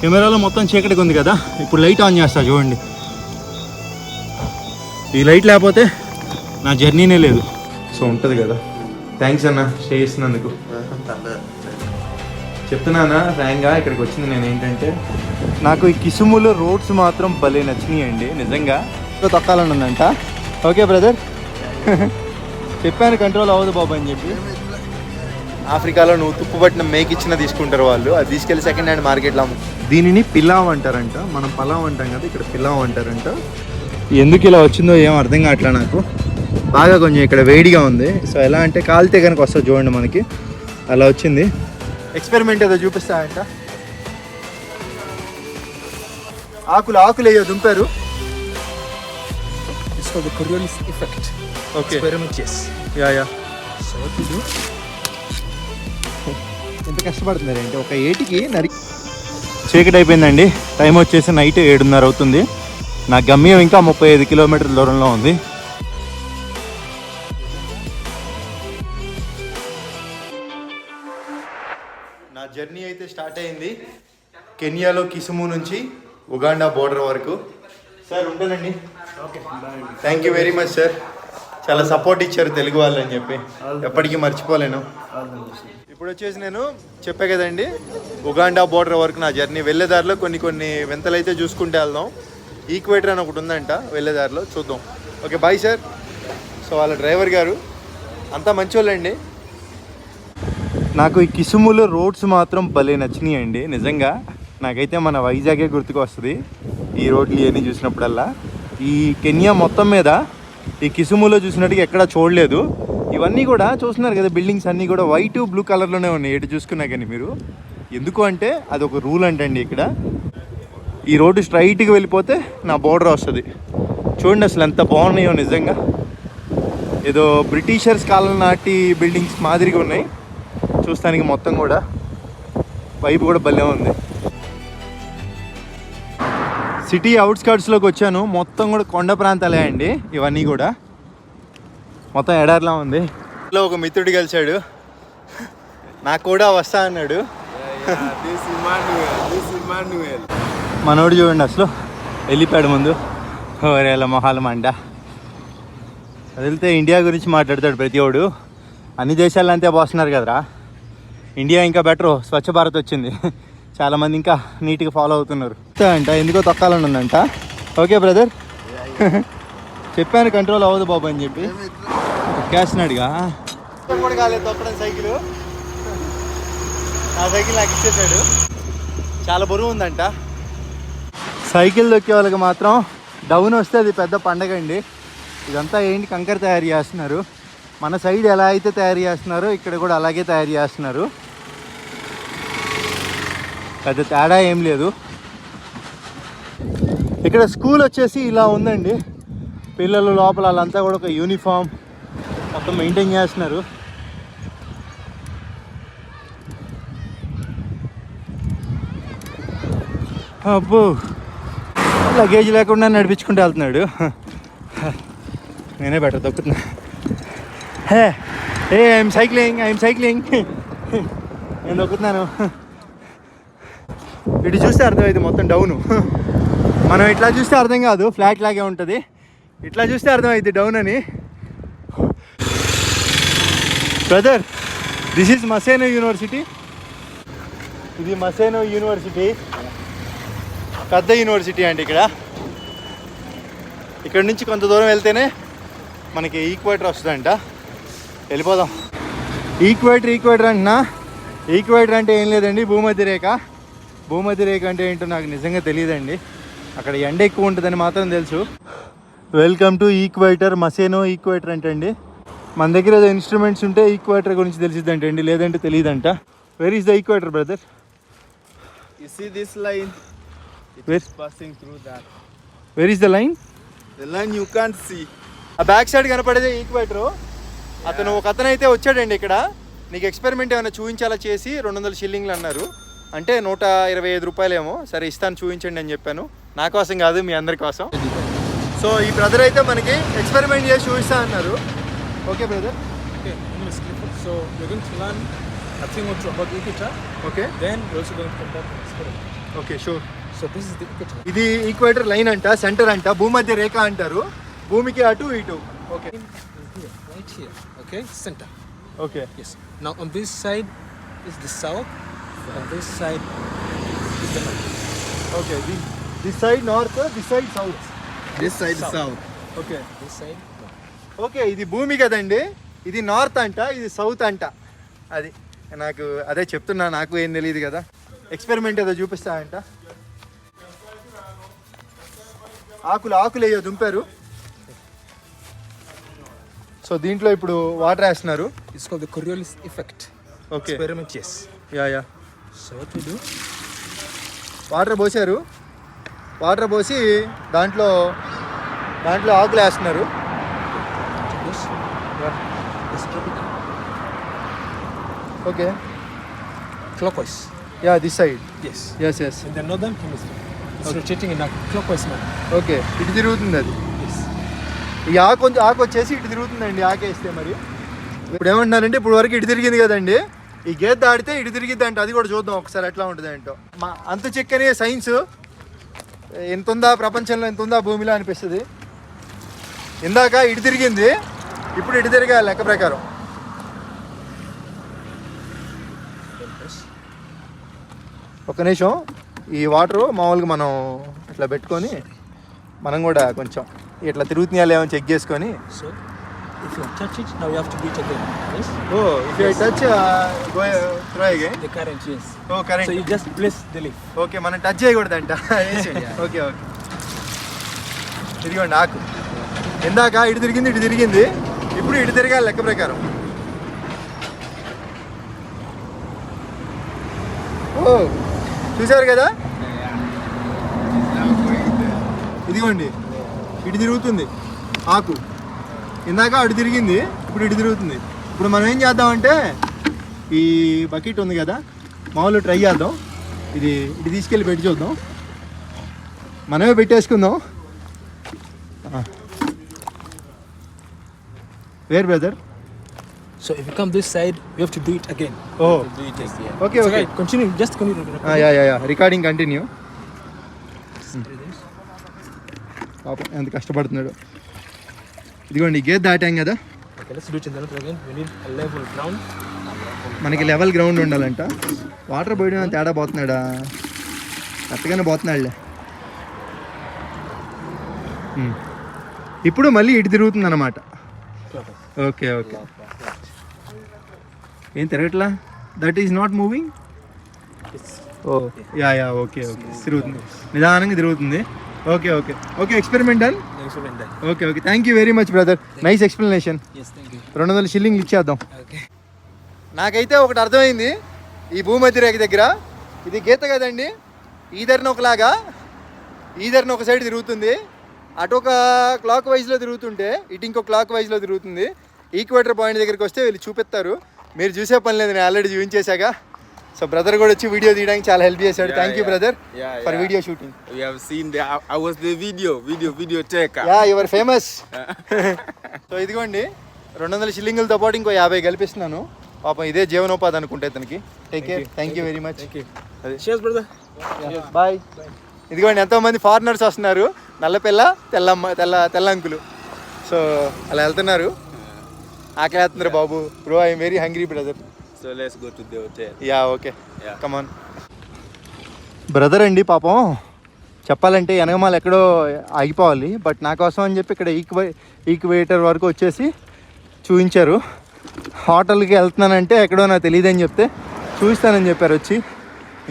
కెమెరాలో మొత్తం చీకటిగా ఉంది కదా. ఇప్పుడు లైట్ ఆన్ చేస్తా చూడండి. ఈ లైట్ లేకపోతే నా జర్నీనే లేదు. సో ఉంటుంది కదా. థ్యాంక్స్ అన్న స్టే చేసినందుకు. చెప్తున్నానా ఫ్రాంక్గా ఇక్కడికి వచ్చింది నేను ఏంటంటే నాకు ఈ కిసుములో రోడ్స్ మాత్రం భలే నచ్చినాయండి నిజంగా. ఇంకా తొక్కాలని ఉందంట. ఓకే బ్రదర్ చెప్పాను కంట్రోల్ అవ్వదు బాబు అని చెప్పి. ఆఫ్రికాలో నువ్వు తుప్పు పట్టిన మేక్ ఇచ్చిన తీసుకుంటారు వాళ్ళు. అది తీసుకెళ్ళి సెకండ్ హ్యాండ్ మార్కెట్లో దీనిని పిలావ్ అంటారంట. మనం పలావ్ అంటాం కదా ఇక్కడ పిలావ్ అంటారంట. ఎందుకు ఇలా వచ్చిందో ఏం అర్థం కావట్లే నాకు? బాగా కొంచెం ఇక్కడ వేడిగా ఉంది. సో ఎలా అంటే కాలితే కనుక వస్తుంది చూడండి మనకి. అలా వచ్చింది. ఎక్స్పెరిమెంట్ ఏదో చూపిస్తాయంట. ఆకులు ఆకులు అయ్యో దుంపారు. Effect. Okay yes. Yeah yeah do? ఎంత కష్టపడుతున్నారు అంటే ఒక ఏటికి నరి చీకటి అయిపోయిందండి. టైం వచ్చేసి నైట్ ఏడున్నర అవుతుంది. నా గమ్యం ఇంకా ముప్పై ఐదు కిలోమీటర్ల దూరంలో ఉంది. నా జర్నీ అయితే స్టార్ట్ అయింది. కెనియాలో కిసుము నుంచి ఉగాండా బోర్డర్ వరకు. సార్ ఉంటానండి. Thank you very much sir చాలా సపోర్ట్ ఇచ్చారు తెలుగు వాళ్ళు అని చెప్పి. ఎప్పటికీ మర్చిపోలేను. ఇప్పుడు వచ్చేసి నేను చెప్పా కదండి ఉగాండా బోర్డర్ వరకు నా జర్నీ వెళ్ళేదారిలో కొన్ని కొన్ని వింతలు అయితే చూసుకుంటే వెళ్దాం. ఈక్వేటర్ అని ఒకటి ఉందంట వెళ్ళేదారిలో చూద్దాం. ఓకే బాయ్ సార్ సో వాళ్ళ డ్రైవర్ గారు అంతా మంచోళ్ళండి. నాకు ఈ కిసుములో రోడ్స్ మాత్రం భలే నచ్చినాయండి నిజంగా. నాకైతే మన వైజాగే గుర్తుకు వస్తుంది ఈ రోడ్లు ఇవన్నీ చూసినప్పుడల్లా. ఈ కెన్యా మొత్తం మీద ఈ కిసుములో చూసినట్టుగా ఎక్కడా చూడలేదు. ఇవన్నీ కూడా చూస్తున్నారు కదా బిల్డింగ్స్ అన్నీ కూడా వైట్ బ్లూ కలర్లోనే ఉన్నాయి. ఎటు చూసుకున్నా కానీ మీరు. ఎందుకు అంటే అది ఒక రూల్ అంటండి ఇక్కడ. ఈ రోడ్డు స్ట్రైట్గా వెళ్ళిపోతే నా బోర్డర్ వస్తుంది. చూడండి అసలు ఎంత బాగున్నాయో నిజంగా. ఏదో బ్రిటిషర్స్ కాలం నాటి బిల్డింగ్స్ మాదిరిగా ఉన్నాయి. చూస్తానికి మొత్తం కూడా వైపు కూడా భలే ఉంది. సిటీ అవుట్స్కర్ట్స్లోకి వచ్చాను. మొత్తం కూడా కొండ ప్రాంతాలే అండి ఇవన్నీ కూడా. మొత్తం ఎడారిలా ఉంది. ఇంట్లో ఒక మిత్రుడు కలిశాడు. నాకు కూడా వస్తా అన్నాడు. మనోడు చూడండి అసలు. వెళ్ళిపోయాడు ముందు. ఓరేళ్ళ మొహాలు మండ వదిలితే ఇండియా గురించి మాట్లాడతాడు ప్రతి ఒడు. అన్ని దేశాలు అంతే పోస్తున్నారు కదరా. ఇండియా ఇంకా బెటర్. స్వచ్ఛ భారత్ వచ్చింది. చాలామంది ఇంకా నీట్గా ఫాలో అవుతున్నారు. అంట ఎందుకో తొక్కాలని ఉందంట ఓకే బ్రదర్ చెప్పాను కంట్రోల్ అవ్వదు బాబు అని చెప్పి. తొక్కేస్తున్నాడుగా. కూడా కాలేదు తొక్కడం సైకిల్. ఆ సైకిల్ నాకు ఇచ్చేసాడు. చాలా బరువు ఉందంట. సైకిల్ దొక్కే వాళ్ళకి మాత్రం డౌన్ వస్తే అది పెద్ద పండగ అండి. ఇదంతా ఏంటి కంకర తయారు చేస్తున్నారు? మన సైడ్ ఎలా అయితే తయారు చేస్తున్నారో ఇక్కడ కూడా అలాగే తయారు చేస్తున్నారు. పెద్ద తేడా ఏం లేదు. ఇక్కడ స్కూల్ వచ్చేసి ఇలా ఉందండి. పిల్లలు లోపల వాళ్ళంతా కూడా ఒక యూనిఫామ్ మొత్తం మెయింటైన్ చేస్తున్నారు. అబ్బో లగేజ్ లేకుండా నడిపించుకుంటూ వెళ్తున్నాడు. నేనే బెటర్ తొక్కుతున్నా హే ఏ ఐఎమ్ సైక్లింగ్ ఐఎమ్ సైక్లింగ్ నేను దొక్కుతున్నాను ఇటు చూస్తే అర్థమైంది మొత్తం డౌను మనం ఇట్లా చూస్తే అర్థం కాదు ఫ్లాట్ లాగే ఉంటుంది. ఇట్లా చూస్తే అర్థమైంది డౌన్ అని. Brother this is Maseno university ఇది మసేనో యూనివర్సిటీ పెద్ద యూనివర్సిటీ అండి ఇక్కడ. ఇక్కడ నుంచి కొంత దూరం వెళ్తేనే మనకి ఈక్వేటర్ వస్తుందంట. వెళ్ళిపోదాం. ఈక్వేటర్ ఈక్వేటర్ అంటున్నా. ఈక్వేటర్ అంటే ఏం లేదండి భూమధ్య రేఖ. భూమధ్య రేఖ అంటే ఏంటో నాకు నిజంగా తెలియదండి. అక్కడ ఎండ ఎక్కువ ఉంటుందని మాత్రం తెలుసు. Welcome to equator Maseno equator అండి మన దగ్గర ఏదో ఇన్స్ట్రుమెంట్స్ ఉంటే ఈక్వేటర్ గురించి తెలిసిద్దంటండి లేదంటే తెలియదంట. Where is the equator brother line? It Where? is passing through that. Where is the line The line you can't see. ఆ బ్యాక్ సైడ్ కనపడేదే ఈక్వేటర్ అతను ఒక అతను అయితే వచ్చాడండి ఇక్కడ. నీకు ఎక్స్పెరిమెంట్ ఏమైనా చూపించాలా చేసి రెండు వందల షిల్లింగ్లు అన్నారు. అంటే నూట ఇరవై ఐదు రూపాయలేమో. సరే ఇస్తాను చూపించండి అని చెప్పాను. నా కోసం కాదు మీ అందరి కోసం. సో ఈ బ్రదర్ అయితే మనకి ఎక్స్పెరిమెంట్ చేసి చూపిస్తా అన్నారు. Okay brother Okay, my name is Clifford. So we're going to learn a thing or two about Equator. Okay Then we're also going to come back and experiment. Okay sure So this is the equator. ఇది equator line అంట center అంట భూమధ్య రేఖ అంటారు భూమికి అటు ఇటు okay In here, right here. Okay, center. Okay Yes. Now on this side is the south. On this side is the north. Okay this side north this side south This side is south. Okay This side north. Okay ఇది భూమి కదండి. ఇది north అంట ఇది south అంట. అది నాకు అదే చెప్తున్నా నాకు ఏం తెలియదు కదా. ఎక్స్పెరిమెంట్ ఏదో చూపిస్తా అంట. ఆకులు ఆకులు వేయో దుంపారు. సో దీంట్లో ఇప్పుడు వాటర్ వేస్తున్నారు. The Coriolis effect. Okay yes. Yeah yeah? Water పోసారు water పోసి దాంట్లో దాంట్లో ఆకులు వేస్తున్నారు to this. Let's drop it down. Okay Clockwise. Yeah this side Yes. Yes yes In the northern hemisphere. It's rotating in a clockwise manner. Okay ఇటు తిరుగుతుంది అది? Yes. ఈ ఆకు కొంచెం ఆకు వచ్చేసి ఇటు తిరుగుతుందండి ఆకేస్తే మరి. ఇప్పుడు ఏమంటున్నారంటే ఇప్పుడు వరకు ఇటు తిరిగింది కదండి. ఈ గేదె దాడితే ఇటు తిరిగిద్ది అంటే అది కూడా చూద్దాం ఒకసారి ఎట్లా ఉంటుంది ఏంటో. మా అంత చెక్కనే సైన్స్ ఎంత ఉందా ప్రపంచంలో ఎంత ఉందా భూమిలో అనిపిస్తుంది. ఇందాక ఇటు తిరిగింది ఇప్పుడు ఇటు తిరిగా లెక్క ప్రకారం. ఒక నిమిషం. ఈ వాటర్ మామూలుగా మనం ఇట్లా పెట్టుకొని మనం కూడా కొంచెం ఇట్లా తిరుగుతున్నాయా లేవని చెక్ చేసుకొని. So if you touch it, now you have to do it again. Yes. Oh if I touch throw again The current, yes. Oh So correct you just place the leaf. Okay మనం touch చేయకూడదంట. Okay okay ఇదిగోండి ఆకు. ఇందాక ఇటు తిరిగింది ఇటు తిరిగింది. ఇప్పుడు ఇటు తిరగాలి లెక్క ప్రకారం. ఓ. చూసారు కదా? ఇదిగోండి ఇటు తిరుగుతుంది. ఆకు. ఇందాక అటు తిరిగింది ఇప్పుడు ఇటు తిరుగుతుంది. ఇప్పుడు మనం ఏం చేద్దామంటే ఈ బకెట్ ఉంది కదా మామూలు ట్రై చేద్దాం. ఇది ఇటు తీసుకెళ్ళి పెట్టి చూద్దాం. మనమే పెట్టేసుకుందాం. Where brother? So if you come this side, you have to do it again. Oh Do it again. Okay It's okay okay. Continue. Just continue. Yeah yeah yeah recording continue Do this. పాపం ఎంత కష్టపడుతున్నాడు ఇదిగోండి గేదె దాటాం కదా Okay, let's do it in the north again. We need a level ground. మనకి level ground ఉండాలంట water పోయడం తేడా పోతున్నాడా కరెక్ట్గానే పోతున్నాడులే. ఇప్పుడు మళ్ళీ ఇటు తిరుగుతుంది అనమాట. ఓకే ఓకే ఏం తిరగట్లా? That is not moving oh yeah yeah okay okay తిరుగుతుంది. నిదానంగా తిరుగుతుంది. Okay okay okay experiment done. Okay okay thank you very much brother nice explanation Yes, thank you. రెండు వందల షిల్లింగ్లు ఇచ్చేద్దాం. నాకైతే ఒకటి అర్థమైంది. ఈ భూమధ్య రేఖ దగ్గర ఇది గీత కదండి. ఈధర్ని ఒకలాగా ఈధర్ని ఒక సైడ్ తిరుగుతుంది. అటు ఒక క్లాక్ వైజ్లో తిరుగుతుంటే ఇటు ఇంకో క్లాక్ వైజ్లో తిరుగుతుంది. ఈక్వేటర్ పాయింట్ దగ్గరికి వస్తే వీళ్ళు చూపిస్తారు. మీరు చూసే పని లేదు నేను ఆల్రెడీ చూపించేశాక సో బ్రదర్ కూడా వచ్చి వీడియో తీయడానికి చాలా హెల్ప్ చేశాడు. Thank you. Brother for. Video shooting seen the. I, I was the video, video, video taker. Yeah your famous so ఇదిగోండి రెండు వందల షిల్లింగులతో పాటు ఇంకో యాభై కల్పిస్తున్నాను పాపం ఇదే జీవనోపాధి అనుకుంటే ఇతనికి. Take care thank you very much. Bye ఇదిగోండి ఎంతోమంది ఫారినర్స్ వస్తున్నారు. నల్లపిల్ల తెల్లమ్మ తెల్ల తెల్ల అంకులు. సో అలా వెళ్తున్నారు. ఆకలేస్తున్నారు బాబు. Bro I'm very hungry brother let's go to the hotel. Yeah okay Yeah. Come on brother అండి పాపం. చెప్పాలంటే వెనకమాల ఎక్కడో ఆగిపోవాలి. బట్ నా కోసం అని చెప్పి ఇక్కడ ఈక్వే ఈక్వేటర్ వరకు వచ్చేసి చూపించారు హోటల్కి వెళ్తున్నానంటే ఎక్కడో నాకు తెలియదని చెప్తే చూపిస్తానని చెప్పారు వచ్చి.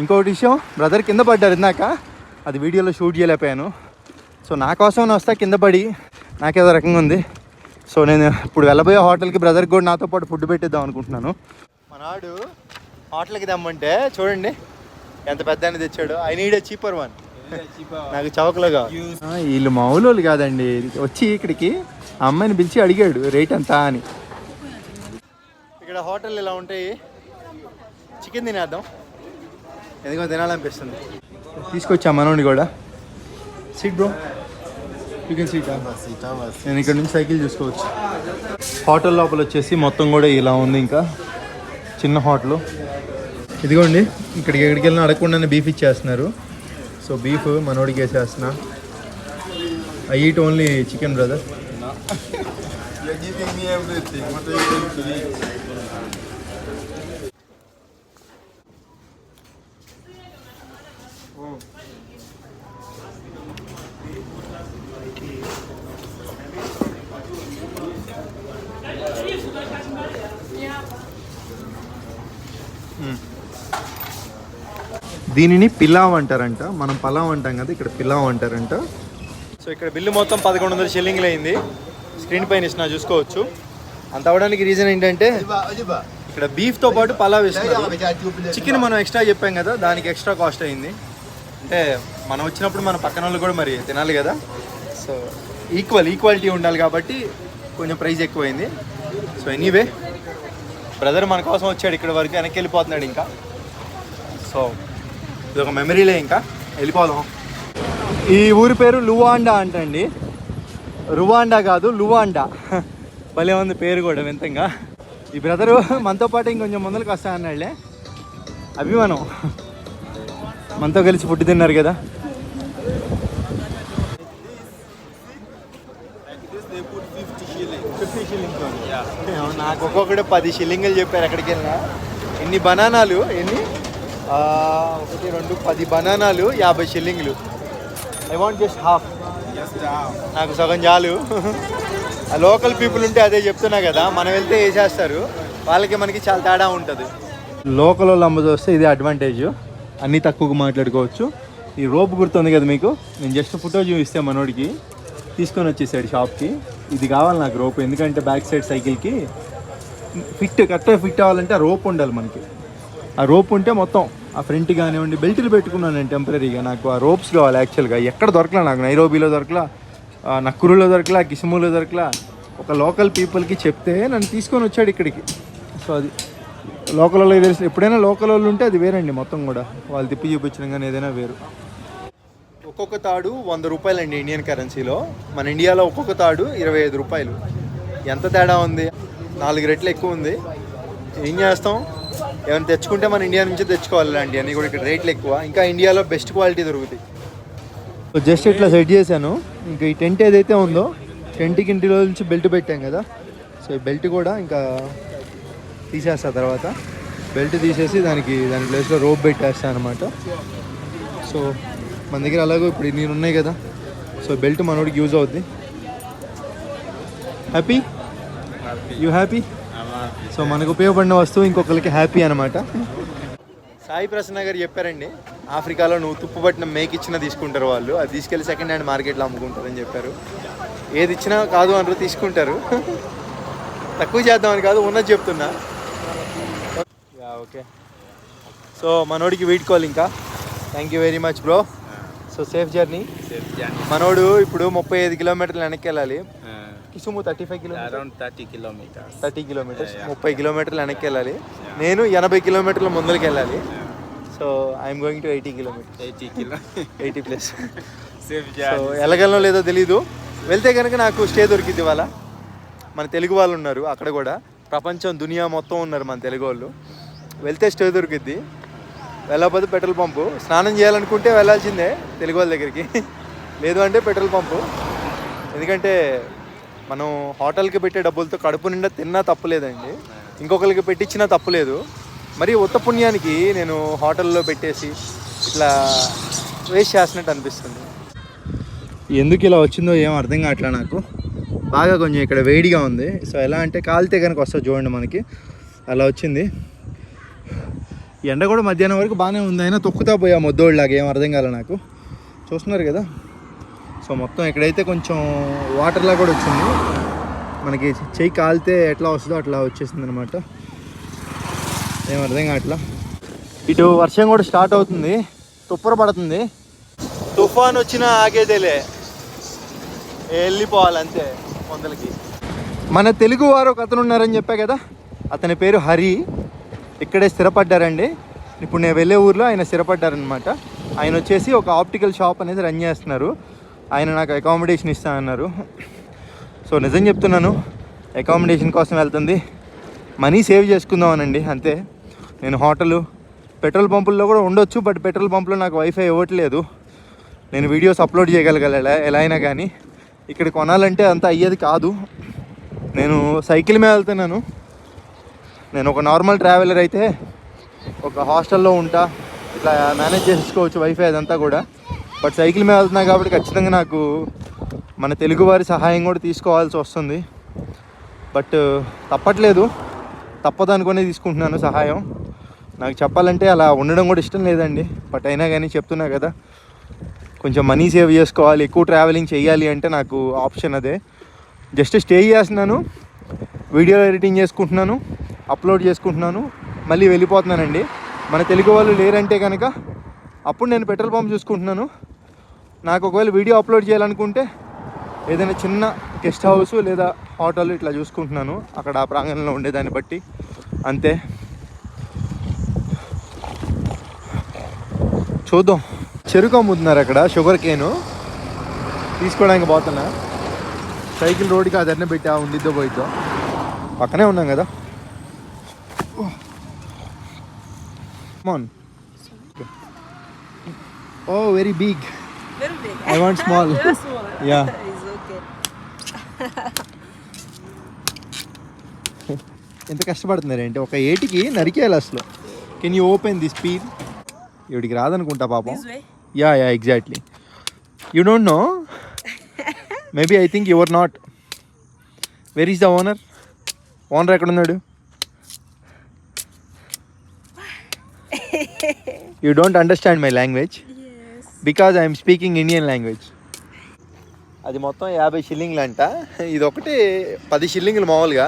ఇంకొకటి విషయం బ్రదర్ కింద పడ్డారు ఇందాక. అది వీడియోలో షూట్ చేయలేకపోయాను. సో నా కోసం వస్తా కింద పడి. నాకేదో రకంగా ఉంది. సో నేను ఇప్పుడు వెళ్ళబోయే హోటల్కి బ్రదర్కి కూడా నాతో పాటు ఫుడ్ పెట్టిద్దాం అనుకుంటున్నాను. మనాడు హోటల్కి తెమ్మంటే చూడండి ఎంత పెద్ద తెచ్చాడు. ఐ నీడ్ చీపర్ వన్ నాకు చౌకలుగా వీళ్ళు మామూలు వాళ్ళు కాదండి. వచ్చి ఇక్కడికి అమ్మాయిని పిలిచి అడిగాడు రేట్ ఎంత? అని. ఇక్కడ హోటల్ ఇలా ఉంటాయి. చికెన్ తినేద్దాం. ఎందుకో తినాలనిపిస్తుంది. తీసుకొచ్చా మనోడిని కూడా? Seat bro you can seat నేను ఇక్కడ నుంచి సైకిల్ చూసుకోవచ్చు. హోటల్ లోపల వచ్చేసి మొత్తం కూడా ఇలా ఉంది ఇంకా. చిన్న హోటల్ ఇదిగోండి ఇక్కడికి ఎక్కడికి వెళ్ళినా అడగకుండానే బీఫ్ ఇచ్చేస్తున్నారు. సో బీఫ్ మనోడికి వేసేస్తున్నా. I eat only chicken brother దీనిని పిలావ్ అంటారంట. మనం పలావ్ అంటాం కదా ఇక్కడ పిలావ్ అంటారంట. సో ఇక్కడ బిల్లు మొత్తం పదకొండు వందల షిల్లింగ్లు అయింది. స్క్రీన్ పైన ఇస్తున్నా చూసుకోవచ్చు. అంత అవడానికి రీజన్ ఏంటంటే ఇక్కడ బీఫ్తో పాటు పలావ్ ఇస్తున్నారు. చికెన్ మనం ఎక్స్ట్రా చెప్పాం కదా దానికి ఎక్స్ట్రా కాస్ట్ అయింది. అంటే మనం వచ్చినప్పుడు మన పక్కన వాళ్ళు కూడా మరి తినాలి కదా. సో ఈక్వల్ ఈక్వాలిటీ ఉండాలి కాబట్టి కొంచెం ప్రైస్ ఎక్కువైంది. సో ఎనీవే బ్రదర్ మన కోసం వచ్చాడు ఇక్కడ వరకు వెనక్కి వెళ్ళిపోతున్నాడు ఇంకా. సో ఇది ఒక మెమరీలే ఇంకా. వెళ్ళిపోదాం. ఈ ఊరి పేరు లువాండా అంటండి. రువాండా కాదు లువాండా. భలే ఉంది పేరు కూడా వింతంగా. ఈ బ్రదరు మనతో పాటు ఇంకొంచెం ముందరికి వస్తా అన్నాడులే అభిమానం. మనతో కలిసి ఫుడ్ తిన్నారు కదా. Like this, they put 50 shillings. Fifty shillings నాకు ఒక్కొక్కడే పది షిల్లింగులు చెప్పారు ఎక్కడికి వెళ్ళినా. ఎన్ని బనానాలు ఎన్ని ఒకటి రెండు పది బనానాలు యాభై షిల్లింగ్లు. ఐ వాంట్ జస్ట్ హాఫ్ నాకు సగం చాలు. లోకల్ పీపుల్ ఉంటే అదే చెప్తున్నా కదా మనం వెళ్తే వేసేస్తారు. వాళ్ళకి మనకి చాలా తేడా ఉంటుంది. లోకల్ వాళ్ళు అమ్మ చూస్తే ఇదే అడ్వాంటేజ్ అన్నీ తక్కువగా మాట్లాడుకోవచ్చు. ఈ రోప్ గుర్తుంది కదా మీకు? నేను జస్ట్ ఫోటో చూపిస్తే మనోడికి. తీసుకొని వచ్చేసాడు షాప్కి ఇది కావాలి నాకు రోప్ ఎందుకంటే బ్యాక్ సైడ్ సైకిల్కి ఫిట్ కరెక్ట్గా ఫిట్ అవ్వాలంటే ఆ రోప్ ఉండాలి మనకి. ఆ రోప్ ఉంటే మొత్తం ఆ ఫ్రంట్ కానివ్వండి బెల్ట్లు పెట్టుకున్నాను నేను టెంపరీగా నాకు ఆ రోప్స్ కావాలి యాక్చువల్గా ఎక్కడ దొరకలా నాకు? నైరోబీలో దొరకలా నక్కురులో దొరకలా కిసుములో దొరకలా. ఒక లోకల్ పీపుల్కి చెప్తే నన్ను తీసుకొని వచ్చాడు ఇక్కడికి. సో అది లోకల్ వాళ్ళకి తెలిసి. ఎప్పుడైనా లోకల్ వాళ్ళు ఉంటే అది వేరండి మొత్తం కూడా. వాళ్ళు తిప్పి చూపించడం కానీ ఏదైనా వేరు. ఒక్కొక్క తాడు వంద రూపాయలండి ఇండియన్ కరెన్సీలో మన ఇండియాలో ఒక్కొక్క తాడు ఇరవై ఐదు రూపాయలు. ఎంత తేడా ఉంది? నాలుగు రెట్లు ఎక్కువ ఉంది. ఏం చేస్తాం? ఏమైనా తెచ్చుకుంటే మన ఇండియా నుంచి తెచ్చుకోవాలి ఇలాంటి అన్నీ కూడా ఇక్కడ రేట్లు ఎక్కువ. ఇంకా ఇండియాలో బెస్ట్ క్వాలిటీ దొరుకుతాయి. జస్ట్ ఇట్లా సెట్ చేశాను. ఇంకా ఈ టెంట్ ఏదైతే ఉందో టెంట్కి ఇంటిలో నుంచి బెల్ట్ పెట్టాం కదా. సో ఈ బెల్ట్ కూడా ఇంకా తీసేస్తా తర్వాత. బెల్ట్ తీసేసి దానికి దాని ప్లేస్లో రోప్ పెట్టేస్తాను అనమాట సో మన దగ్గర అలాగో ఇప్పుడు నేను ఉన్నాయి కదా. సో బెల్ట్ మనోడికి యూజ్ అవుద్ది. హ్యాపీ యూ హ్యాపీ సో మనకు ఉపయోగపడిన వస్తువు ఇంకొకరికి హ్యాపీ అనమాట సాయి ప్రసన్న గారు చెప్పారండి ఆఫ్రికాలో నువ్వు తుప్పు పట్టిన మేక్ ఇచ్చినా తీసుకుంటారు వాళ్ళు అది తీసుకెళ్ళి సెకండ్ హ్యాండ్ మార్కెట్లో అమ్ముకుంటారని చెప్పారు. ఏది ఇచ్చినా కాదు అంటారు తీసుకుంటారు. తక్కువ చేద్దామని కాదు ఉన్నది చెప్తున్నా. Yeah okay. సో మనోడికి వెయిట్ కాల్ ఇంకా. Thank you very much bro so safe journey. మనోడు ఇప్పుడు ముప్పై ఐదు కిలోమీటర్లు వెనక్కి వెళ్ళాలి. Uh, Kisumu thirty five kilometers 30 kilometers. Thirty kilometers Yeah, yeah. ముప్పై కిలోమీటర్లు వెనక్కి వెళ్ళాలి నేను ఎనభై కిలోమీటర్ల ముందరికి వెళ్ళాలి so I'm going to eighty kilometres 80 kilometers. Eighty plus so. వెళ్ళగలనో లేదో తెలీదు. వెళ్తే కనుక నాకు స్టే దొరికింది ఇవాళ. మన తెలుగు వాళ్ళు ఉన్నారు అక్కడ కూడా. ప్రపంచం దునియా మొత్తం ఉన్నారు మన తెలుగు వాళ్ళు. వెళ్తే స్టే దొరికిద్ది. వెళ్ళకపోతే పెట్రోల్ పంపు. స్నానం చేయాలనుకుంటే వెళ్ళాల్సిందే తెలుగు వాళ్ళ దగ్గరికి. లేదు అంటే పెట్రోల్ పంపు. ఎందుకంటే మనం హోటల్కి పెట్టే డబ్బులతో కడుపు నిండా తిన్నా తప్పులేదండి ఇంకొకరికి పెట్టించినా తప్పులేదు మరి ఉత్త పుణ్యానికి నేను హోటల్లో పెట్టేసి ఇట్లా వేస్ట్ చేస్తున్నట్టు అనిపిస్తుంది. ఎందుకు ఇలా వచ్చిందో ఏం అర్థం కావట్లే నాకు? బాగా కొంచెం ఇక్కడ వేడిగా ఉంది. సో ఎలా అంటే కాలితే కనుక వస్తుంది చూడండి మనకి. అలా వచ్చింది. ఎండ కూడా మధ్యాహ్నం వరకు బాగానే ఉంది. అయినా తొక్కుతా పోయా మొద్దోళ్ళలాగా. ఏం అర్థం కాలే నాకు. చూస్తున్నారు కదా? సో మొత్తం ఇక్కడైతే కొంచెం వాటర్లా కూడా వచ్చింది. మనకి చెయ్యి కాలితే ఎట్లా వస్తుందో అట్లా వచ్చేసింది అనమాట ఏం అర్థం కావట్లా? ఇటు వర్షం కూడా స్టార్ట్ అవుతుంది. తుప్పర పడుతుంది. తుఫాన్ వచ్చినా ఆగేదేలే. వెళ్ళిపోవాలి అంతే వందలకి మన తెలుగు వారు ఒక అతను ఉన్నారని చెప్పా కదా? అతని పేరు హరి. ఇక్కడే స్థిరపడ్డారండి. ఇప్పుడు నేను వెళ్ళే ఊర్లో ఆయన స్థిరపడ్డారనమాట ఆయన వచ్చేసి ఒక ఆప్టికల్ షాప్ అనేది రన్ చేస్తున్నారు. ఆయన నాకు అకామిడేషన్ ఇస్తా అన్నారు. సో నిజం చెప్తున్నాను అకామిడేషన్ కోసం వెళ్తుంది. మనీ సేవ్ చేసుకుందామనండి అంతే. నేను హోటలు పెట్రోల్ పంపుల్లో కూడా ఉండొచ్చు బట్ పెట్రోల్ పంపులో నాకు వైఫై ఇవ్వట్లేదు. నేను వీడియోస్ అప్లోడ్ చేయగలగల ఎలా ఎలా అయినా కానీ. ఇక్కడ కొనాలంటే అంత అయ్యేది కాదు. నేను సైకిల్ మీద వెళ్తున్నాను. నేను ఒక నార్మల్ ట్రావెలర్ అయితే ఒక హాస్టల్లో ఉంటా ఇట్లా మేనేజ్ చేసుకోవచ్చు వైఫై అదంతా కూడా. బట్ సైకిల్ మీద వెళ్తున్నాను కాబట్టి ఖచ్చితంగా నాకు మన తెలుగువారి సహాయం కూడా తీసుకోవాల్సి వస్తుంది. బట్ తప్పట్లేదు. తప్పదు అనుకునే తీసుకుంటున్నాను సహాయం. నాకు చెప్పాలంటే అలా ఉండడం కూడా ఇష్టం లేదండి. బట్ అయినా కానీ చెప్తున్నా కదా కొంచెం మనీ సేవ్ చేసుకోవాలి ఎక్కువ ట్రావెలింగ్ చేయాలి అంటే నాకు ఆప్షన్ అదే. జస్ట్ స్టే చేస్తున్నాను వీడియో ఎడిటింగ్ చేసుకుంటున్నాను అప్లోడ్ చేసుకుంటున్నాను మళ్ళీ వెళ్ళిపోతున్నానండి. మన తెలుగు వాళ్ళు లేరంటే కనుక అప్పుడు నేను పెట్రోల్ పంప్ చూసుకుంటున్నాను. నాకు ఒకవేళ వీడియో అప్లోడ్ చేయాలనుకుంటే ఏదైనా చిన్న గెస్ట్ హౌస్ లేదా హోటల్ ఇట్లా చూసుకుంటున్నాను. అక్కడ ఆ ప్రాంగణంలో ఉండేదాన్ని బట్టి. అంతే. చూద్దాం. చెరుకు అమ్ముతున్నారు అక్కడ షుగర్ కేను. తీసుకోవడానికి పోతున్నా. సైకిల్ రోడ్డుకి అదన్నీ పెట్టి ఉండిద్దో పోయిద్దో. పక్కనే ఉన్నాం కదా. మోన్ ఓ very big Big. I want small Very small. Yeah It's okay. ఎంత కష్టపడుతున్నారేంటి ఒక ఏటికి నరికేయాలి అసలు can you open this peel ఇవిడికి రాదనుకుంటా పాపం This way. Yeah yeah exactly you don't know maybe I think your not where is the owner owner ఎక్కడ ఉన్నాడు you don't understand my language. Because I'm speaking Indian language అది మొత్తం యాభై షిల్లింగ్లు అంట ఇది ఒకటి పది షిల్లింగ్లు మామూలుగా.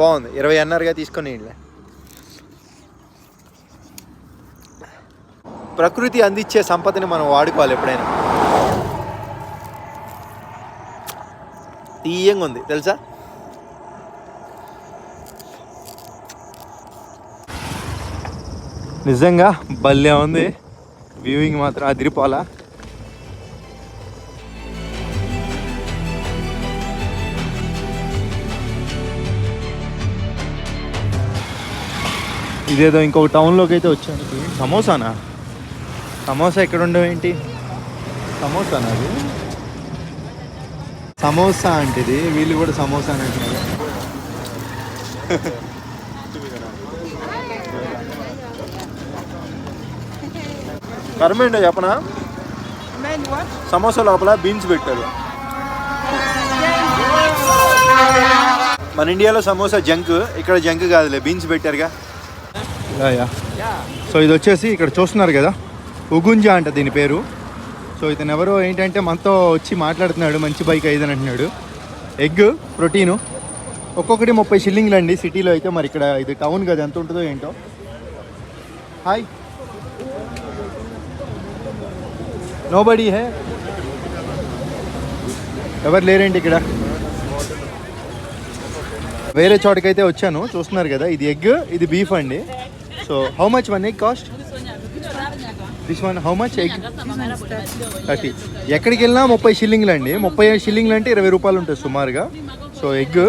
బాగుంది. ఇరవై అన్నారుగా తీసుకొని ప్రకృతి అందించే సంపదని మనం వాడుకోవాలి ఎప్పుడైనా. తీయంగా ఉంది తెలుసా? నిజంగా భలే ఉంది. వ్యూయింగ్ మాత్రం అదిరిపోలా ఇదేదో ఇంకొక టౌన్లోకి అయితే వచ్చాను. సమోసానా? సమోసా ఎక్కడ ఉండవు ఏంటి? సమోసానా అది? సమోసా అంటే ఇది వీళ్ళు కూడా సమోసా అని కరమేంటో చెప్పనా? సమోసా లోపల బీన్స్ పెట్టారు. మన ఇండియాలో సమోసా జంక్ ఇక్కడ జంక్ కాదులే బీన్స్ పెట్టారుగా. యా సో ఇది వచ్చేసి ఇక్కడ చూస్తున్నారు కదా ఉగుంజా అంట దీని పేరు. సో ఇతను ఎవరో ఏంటంటే మనతో వచ్చి మాట్లాడుతున్నాడు మంచి బైక్ ఐదని అంటున్నాడు. Egg protein. ఒక్కొక్కటి ముప్పై షిల్లింగ్లు అండి సిటీలో అయితే మరి ఇక్కడ ఇది టౌన్ కదా ఎంత ఉంటుందో ఏంటో. హాయ్ నోబడి హే ఎవరు లేరేంటి ఇక్కడ? వేరే చోటకైతే వచ్చాను చూస్తున్నారు కదా ఇది ఎగ్ ఇది బీఫ్ అండి. So how much one egg cost this one how much egg thirty ఎక్కడికి వెళ్ళినా ముప్పై షిల్లింగ్లు అండి. ముప్పై షిల్లింగ్లు అంటే ఇరవై రూపాయలు ఉంటుంది సుమారుగా. సో ఎగ్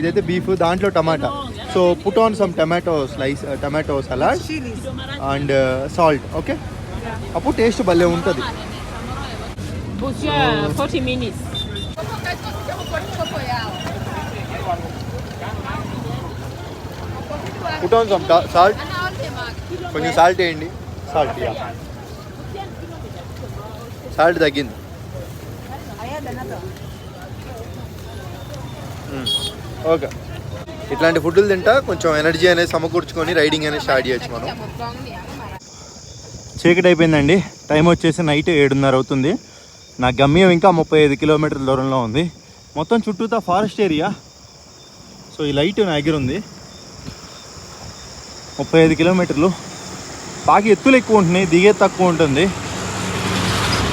ఇదైతే బీఫ్ దాంట్లో టమాటా. So put on some tomato slice tomato salad. And salt okay అప్పుడు టేస్ట్ భలే ఉంటుంది. Monsieur, 40 minutes. Put on some salt కొంచెం సాల్ట్ వేయండి. సాల్ట్ యా సాల్ట్ తగ్గింది. ఓకే. ఇట్లాంటి ఫుడ్లు తింటా కొంచెం ఎనర్జీ అనేది సమకూర్చుకొని రైడింగ్ అనేది స్టార్ట్ చేయొచ్చు మనం. చీకటి అయిపోయిందండి టైం వచ్చేసి నైట్ ఏడున్నర అవుతుంది. నా గమ్యం ఇంకా ముప్పై ఐదు కిలోమీటర్ల దూరంలో ఉంది. మొత్తం చుట్టూతా ఫారెస్ట్ ఏరియా. సో ఈ లైట్ నా దగ్గర ఉంది. ముప్పై ఐదు కిలోమీటర్లు. బాగా ఎత్తులు ఎక్కువ ఉంటున్నాయి. దిగే తక్కువ ఉంటుంది.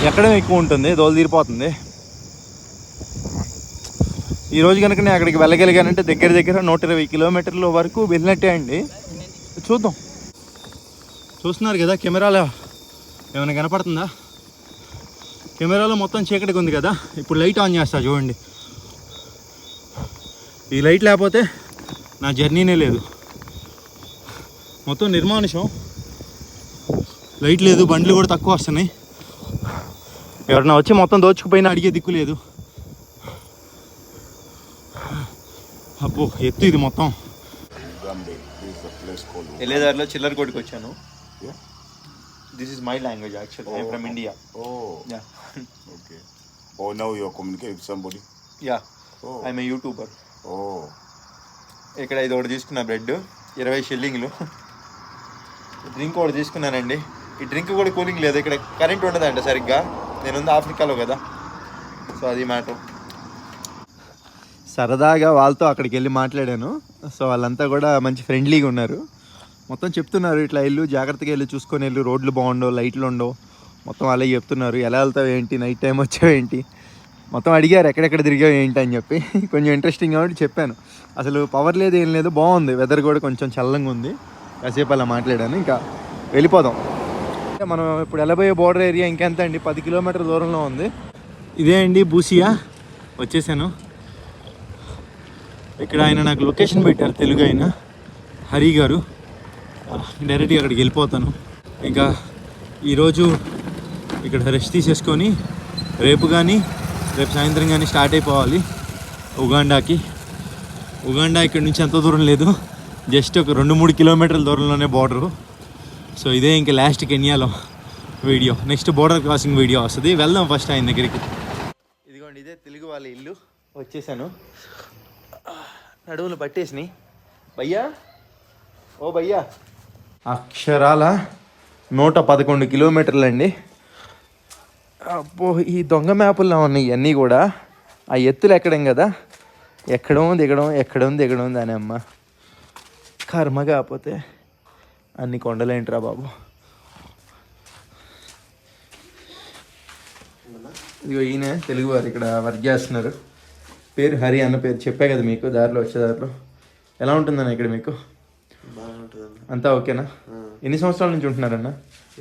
ఎక్కడం ఎక్కువ ఉంటుంది. దోలు తీరిపోతుంది. ఈరోజు కనుక నేను అక్కడికి వెళ్ళగలిగానంటే దగ్గర దగ్గర నూట ఇరవై కిలోమీటర్ల వరకు వెళ్ళినట్టే అండి. చూద్దాం. చూస్తున్నారు కదా కెమెరాలో ఏమైనా కనపడుతుందా? కెమెరాలో మొత్తం చీకటిగా ఉంది కదా ఇప్పుడు లైట్ ఆన్ చేస్తా చూడండి. ఈ లైట్ లేకపోతే నా జర్నీనే లేదు. మొత్తం నిర్మానుషం. లైట్ లేదు బండ్లు కూడా తక్కువ వస్తున్నాయి. ఎవరన్నా వచ్చి మొత్తం దోచుకుపోయినా అడిగే దిక్కు లేదు. అబ్బో ఎత్తు ఇది మొత్తం. Gambe. వెళ్ళేదారిలో చిల్లర కొట్టుకు వచ్చాను Yeah. This is my language actually I from India Oh. Yeah Okay. Oh, now you're communicating with somebody. Yeah Oh. I'm a YouTuber Oh. ఇక్కడ ఇది ఒకటి తీసుకున్న బ్రెడ్ ఇరవై షిల్లింగ్లు. డ్రింక్ ఒకటి తీసుకున్నానండి. ఈ డ్రింక్ కూడా కూలింగ్ లేదు. ఇక్కడ కరెంట్ ఉండదంట సరిగ్గా. నేను ఉంది ఆఫ్రికాలో కదా. సో అది మ్యాటర్. సరదాగా వాళ్ళతో అక్కడికి వెళ్ళి మాట్లాడాను. సో వాళ్ళంతా కూడా మంచి ఫ్రెండ్లీగా ఉన్నారు. మొత్తం చెప్తున్నారు ఇట్లా వెళ్ళు జాగ్రత్తగా వెళ్ళి చూసుకొని వెళ్ళు రోడ్లు బాగుండవు లైట్లు ఉండవు. మొత్తం అలాగే చెప్తున్నారు ఎలా వెళ్తావు ఏంటి నైట్ టైం వచ్చావు ఏంటి? మొత్తం అడిగారు ఎక్కడెక్కడ తిరిగావు ఏంటి అని చెప్పి. కొంచెం ఇంట్రెస్టింగ్ కాబట్టి చెప్పాను. అసలు పవర్ లేదు ఏం లేదు బాగుంది. వెదర్ కూడా కొంచెం చల్లంగా ఉంది. కాసేపు అలా మాట్లాడాను ఇంకా వెళ్ళిపోదాం. అంటే మనం ఇప్పుడు వెళ్ళబోయే బోర్డర్ ఏరియా ఇంకెంత అండి? పది కిలోమీటర్ దూరంలో ఉంది. ఇదే అండి బూసియా. వచ్చేసాను. ఇక్కడ ఆయన నాకు లొకేషన్ పెట్టారు తెలుగు ఆయన. హరి గారు. డైరెక్ట్గా అక్కడికి వెళ్ళిపోతాను. ఇంకా ఈరోజు ఇక్కడ రెస్ట్ తీసేసుకొని రేపు కానీ రేపు సాయంత్రం కానీ స్టార్ట్ అయిపోవాలి ఉగాండాకి. ఉగాండా ఇక్కడ నుంచి ఎంత దూరం లేదు. జస్ట్ ఒక రెండు మూడు కిలోమీటర్ల దూరంలోనే బార్డరు సో ఇదే ఇంకా last కెన్యాలో video. Next border crossing video వస్తుంది. వెళ్దాం ఫస్ట్ ఆయన దగ్గరికి. ఇదిగోండి ఇదే తెలుగు వాళ్ళ ఇల్లు. వచ్చేసాను. నడువులు పట్టేసినాయి. భయ్యా? ఓ భయ్యా. అక్షరాల నూట పదకొండు కిలోమీటర్లండి. అబ్బో ఈ దొంగ మ్యాపుల్లో ఉన్నాయి ఇవన్నీ కూడా ఆ ఎత్తులు ఎక్కడం కదా? ఎక్కడం దిగడం ఎక్కడం దిగడం దాని అమ్మ. కర్మ కాకపోతే అన్ని కొండలేంట్రా బాబు. ఇదిగో ఈయన తెలుగువారు ఇక్కడ వర్క్ చేస్తున్నారు. పేరు హరి అన్న పేరు చెప్పా కదా మీకు దారిలో వచ్చే దారిలో. ఎలా ఉంటుందన్న ఇక్కడ మీకు? అంతా ఓకేనా? ఎన్ని సంవత్సరాల నుంచి ఉంటున్నారన్న?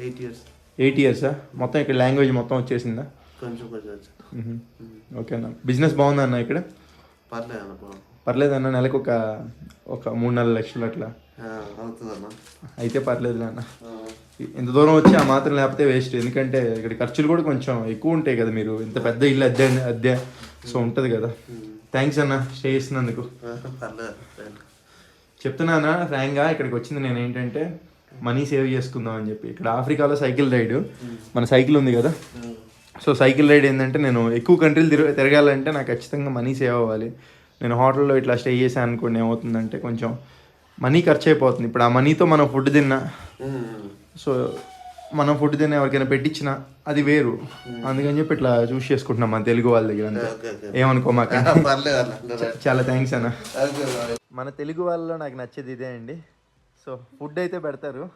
ఎయిట్ ఇయర్స్ ఎయిట్ ఇయర్సా మొత్తం ఇక్కడ లాంగ్వేజ్ మొత్తం వచ్చేసిందా? కొంచెం కొంచెం. ఓకేనా. బిజినెస్ బాగుందా అన్న ఇక్కడ పర్లేదు పర్లేదన్న నెలకు ఒక ఒక మూడు నాలుగు లక్షలు అట్లా. అయితే పర్లేదులే అన్న. ఇంత దూరం వచ్చి ఆ మాత్రం లేకపోతే వేస్ట్ ఎందుకంటే ఇక్కడ ఖర్చులు కూడా కొంచెం ఎక్కువ ఉంటాయి కదా మీరు. ఇంత పెద్ద ఇల్లు అద్దె అద్దె. సో ఉంటుంది కదా. థ్యాంక్స్ అన్న. స్టే చేసినందుకు. పర్లేదు. చెప్తున్నానా? ఫ్రాంక్గా ఇక్కడికి వచ్చింది నేను ఏంటంటే మనీ సేవ్ చేసుకుందాం అని చెప్పి. ఇక్కడ ఆఫ్రికాలో సైకిల్ రైడ్. మన సైకిల్ ఉంది కదా? సో సైకిల్ రైడ్ ఏంటంటే నేను ఎక్కువ కంట్రీలు తిరగ తిరగాలంటే నాకు ఖచ్చితంగా మనీ సేవ్ అవ్వాలి. నేను హోటల్లో ఇట్లా స్టే చేశాను అనుకోండి ఏమవుతుందంటే కొంచెం మనీ ఖర్చు అయిపోతుంది ఇప్పుడు ఆ మనీతో మనం ఫుడ్ తిన్నా సో మనం ఫుడ్ తిన్న ఎవరికైనా పెట్టించినా అది వేరు. అందుకని చెప్పి ఇట్లా చూస్ చేసుకుంటున్నాం మన తెలుగు వాళ్ళ దగ్గర అంతా. Okay okay. ఏమనుకో మాకు ఆ, పర్లేదు. అన్న రండి. చాలా థ్యాంక్స్ అన్న. మన తెలుగు వాళ్ళలో నాకు నచ్చేది ఇదే అండి. సో ఫుడ్ అయితే పెడతారు.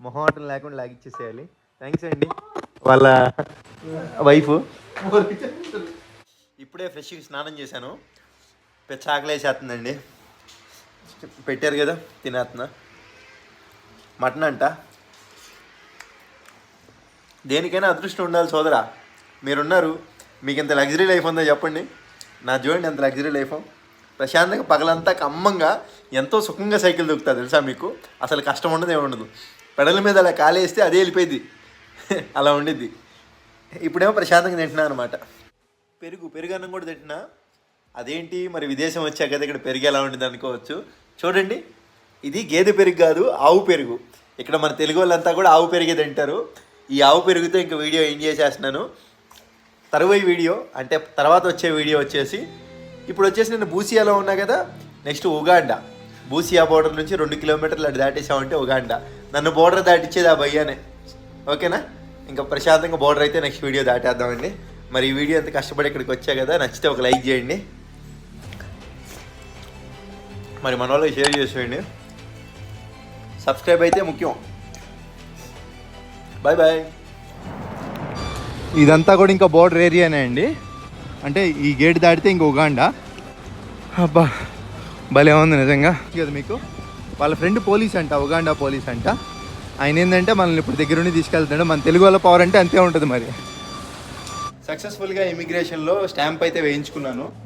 మొహమాటం లేకుండా లాగిచ్చేసేయాలి. థ్యాంక్స్ అండి. వాళ్ళ వైఫ్. ఇప్పుడే ఫ్రెష్గా స్నానం చేశాను. పెద్ద ఆకలేసేస్తుందండి. పెట్టారు కదా తినేస్తున్నా. మటన్ అంట. దేనికైనా అదృష్టం ఉండాలి సోదరా. మీరున్నారు. మీకు ఇంత లగ్జరీ లైఫ్ ఉందో చెప్పండి. నా చూడండి ఎంత లగ్జరీ లైఫ్ ప్రశాంతంగా పగలంతా కమ్మంగా ఎంతో సుఖంగా సైకిల్ దొక్కుతా తెలుసా మీకు? అసలు కష్టం ఉండదు ఏమి ఉండదు. పెడల మీద అలా కాలేస్తే అదే వెళ్ళిపోయింది. అలా ఉండిద్ది. ఇప్పుడేమో ప్రశాంతంగా తింటున్నా అనమాట పెరుగు పెరుగు అన్నం కూడా తింటున్నా. అదేంటి? మరి విదేశం వచ్చాక కదా ఇక్కడ పెరుగు ఎలా ఉంటుంది అనుకోవచ్చు. చూడండి ఇది గేదె పెరుగు కాదు ఆవు పెరుగు. ఇక్కడ మన తెలుగు వాళ్ళంతా కూడా ఆవు పెరిగే తింటారు. ఈ ఆవు పెరుగుతో ఇంకా వీడియో ఎంజాయ్ చేస్తున్నాను తరువాయి వీడియో అంటే తర్వాత వచ్చే వీడియో వచ్చేసి ఇప్పుడు వచ్చేసి నేను బూసియాలో ఉన్నా కదా నెక్స్ట్ ఉగాండా. బూసియా బోర్డర్ నుంచి రెండు కిలోమీటర్లు అటు దాటేసామంటే ఉగాండా. నన్ను బోర్డర్ దాటిచ్చేది ఆ భయ్యానే. ఓకేనా? ఇంకా ప్రశాంతంగా బోర్డర్ అయితే నెక్స్ట్ వీడియో దాటేద్దామండి. మరి ఈ వీడియో ఎంత కష్టపడి ఇక్కడికి వచ్చా కదా నచ్చితే ఒక లైక్ చేయండి. మరి మన వాళ్ళకి షేర్ చేసేయండి. సబ్స్క్రైబ్ అయితే ముఖ్యం. బాయ్ బాయ్ ఇదంతా కూడా ఇంకా బోర్డర్ ఏరియానే అండి. అంటే ఈ గేట్ దాటితే ఇంక ఉగాండా. అబ్బా భలే ఉంది నిజంగా. కదా మీకు? వాళ్ళ ఫ్రెండ్ పోలీస్ అంట ఉగాండా పోలీస్ అంట. ఆయన ఏంటంటే మనల్ని ఇప్పుడు దగ్గరుండి తీసుకెళ్తాడు మన తెలుగు వాళ్ళ పవర్ అంటే అంతే ఉంటుంది మరి. సక్సెస్ఫుల్గా ఇమిగ్రేషన్లో స్టాంప్ అయితే వేయించుకున్నాను.